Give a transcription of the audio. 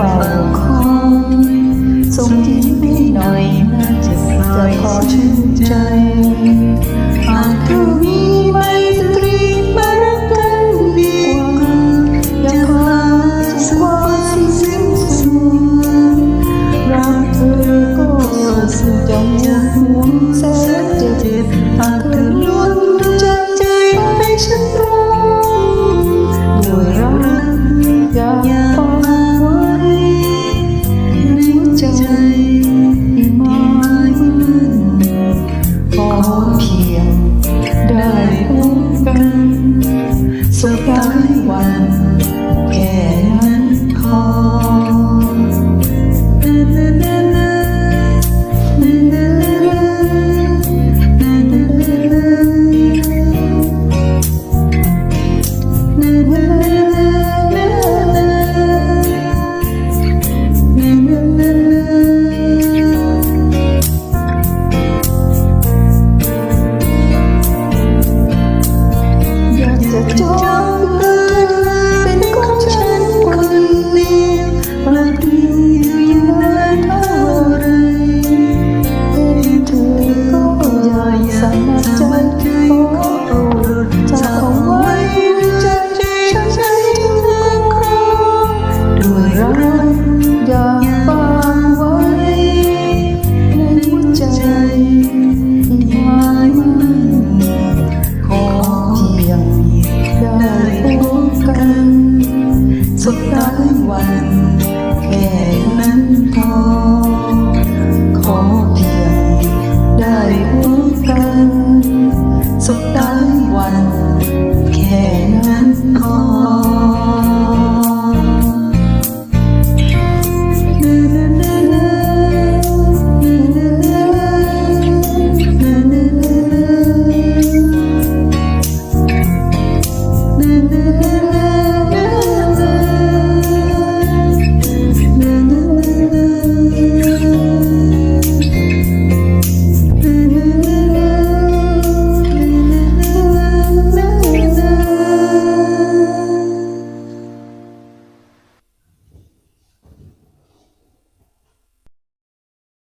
ฝ้าคอยส่งยิ้มให้หน่อยน่าจะจะพอชื่นใจหากเธอมีไม่สตรีมารักกันดีกว่าจะคว้าสักวันที่สิ้นสุดรักเธอก็สุดจจะห่วงแสนจะเจ็บหากเธอ ตั้งวัน แค่นั้นพอ ขอเพียงได้